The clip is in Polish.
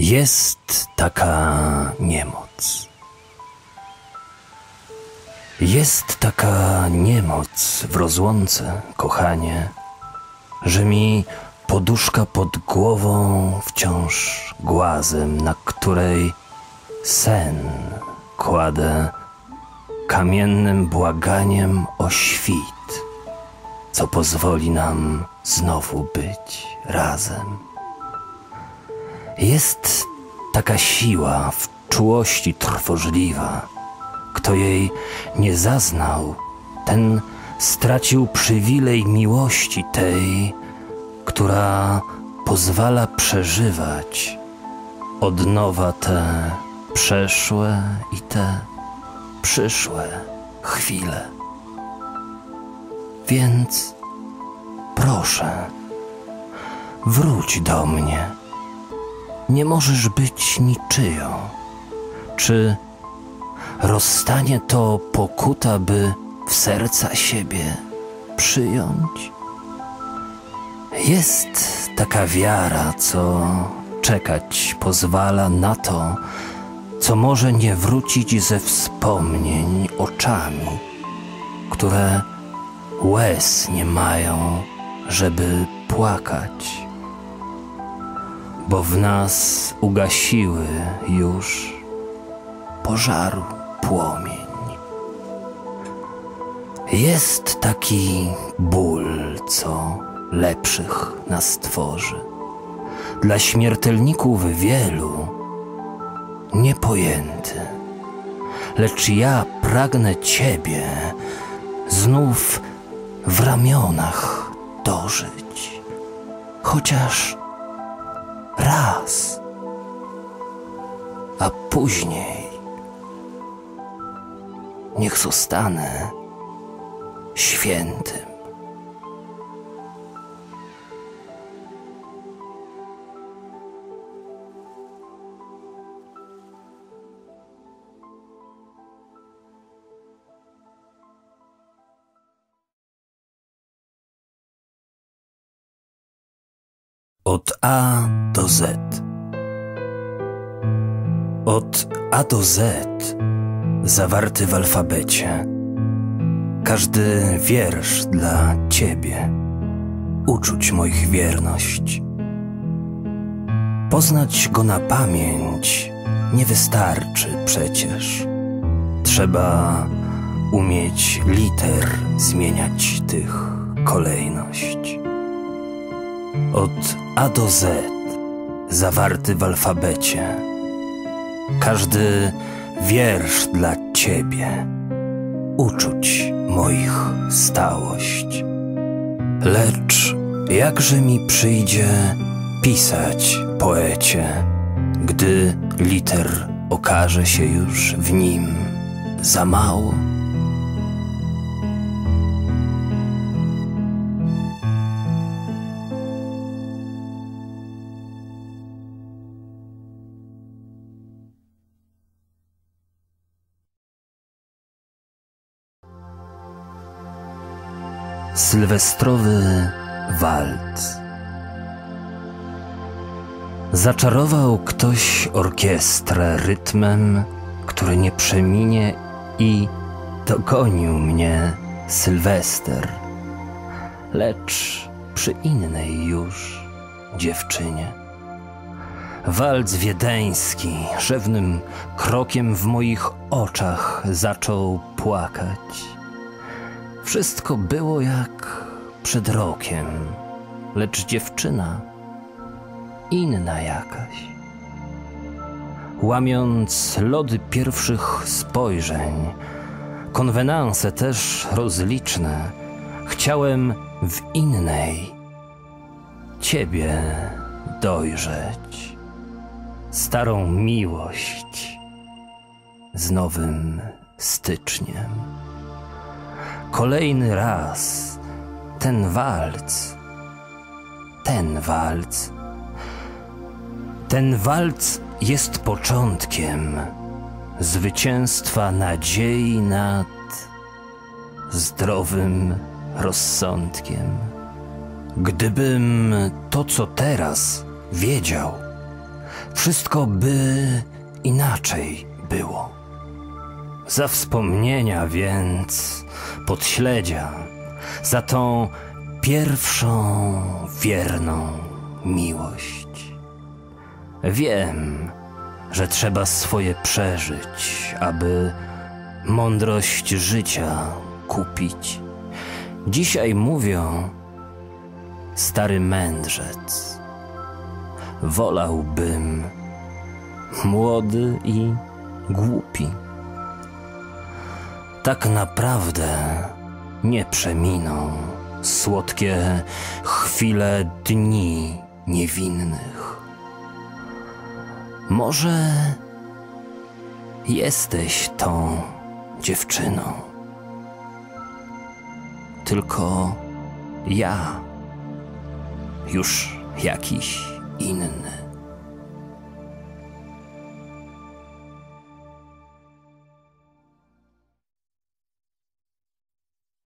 Jest taka niemoc. Jest taka niemoc w rozłące, kochanie, że mi poduszka pod głową wciąż głazem, na której sen kładę kamiennym błaganiem o świt, co pozwoli nam znowu być razem. Jest taka siła w czułości trwożliwa. Kto jej nie zaznał, ten stracił przywilej miłości tej, która pozwala przeżywać od nowa te przeszłe i te przyszłe chwile. Więc proszę, wróć do mnie nie możesz być niczyją. Czy rozstanie to pokuta, by w serca siebie przyjąć? Jest taka wiara, co czekać pozwala na to, co może nie wrócić ze wspomnień oczami, które łez nie mają, żeby płakać bo w nas ugasiły już pożaru płomień. Jest taki ból, co lepszych nas tworzy. Dla śmiertelników wielu niepojęty. Lecz ja pragnę Ciebie znów w ramionach dożyć. Chociaż a później niech zostanę świętym. Od A do Z. Od A do Z, zawarty w alfabecie. Każdy wiersz dla Ciebie, uczuć moich wierność. Poznać go na pamięć nie wystarczy przecież. Trzeba umieć liter zmieniać tych kolejność. Od A do Z, zawarty w alfabecie. Każdy wiersz dla Ciebie, uczuć moich stałość. Lecz jakże mi przyjdzie pisać poecie, gdy liter okaże się już w nim za mało? Sylwestrowy walc. Zaczarował ktoś orkiestrę rytmem, który nie przeminie i dogonił mnie Sylwester, lecz przy innej już dziewczynie. Walc wiedeński rzewnym krokiem w moich oczach zaczął płakać wszystko było jak przed rokiem, lecz dziewczyna inna jakaś. Łamiąc lody pierwszych spojrzeń, konwenanse też rozliczne, chciałem w innej Ciebie dojrzeć. Starą miłość z nowym styczniem kolejny raz ten walc, ten walc. Ten walc jest początkiem zwycięstwa nadziei nad zdrowym rozsądkiem. Gdybym to, co teraz wiedział, wszystko by inaczej było. Za wspomnienia więc podśledzia, za tą pierwszą wierną miłość. Wiem, że trzeba swoje przeżyć, aby mądrość życia kupić. Dzisiaj mówią, stary mędrzec, wolałbym młody i głupi. Tak naprawdę nie przeminą słodkie chwile dni niewinnych. Może jesteś tą dziewczyną, tylko ja już jakiś inny.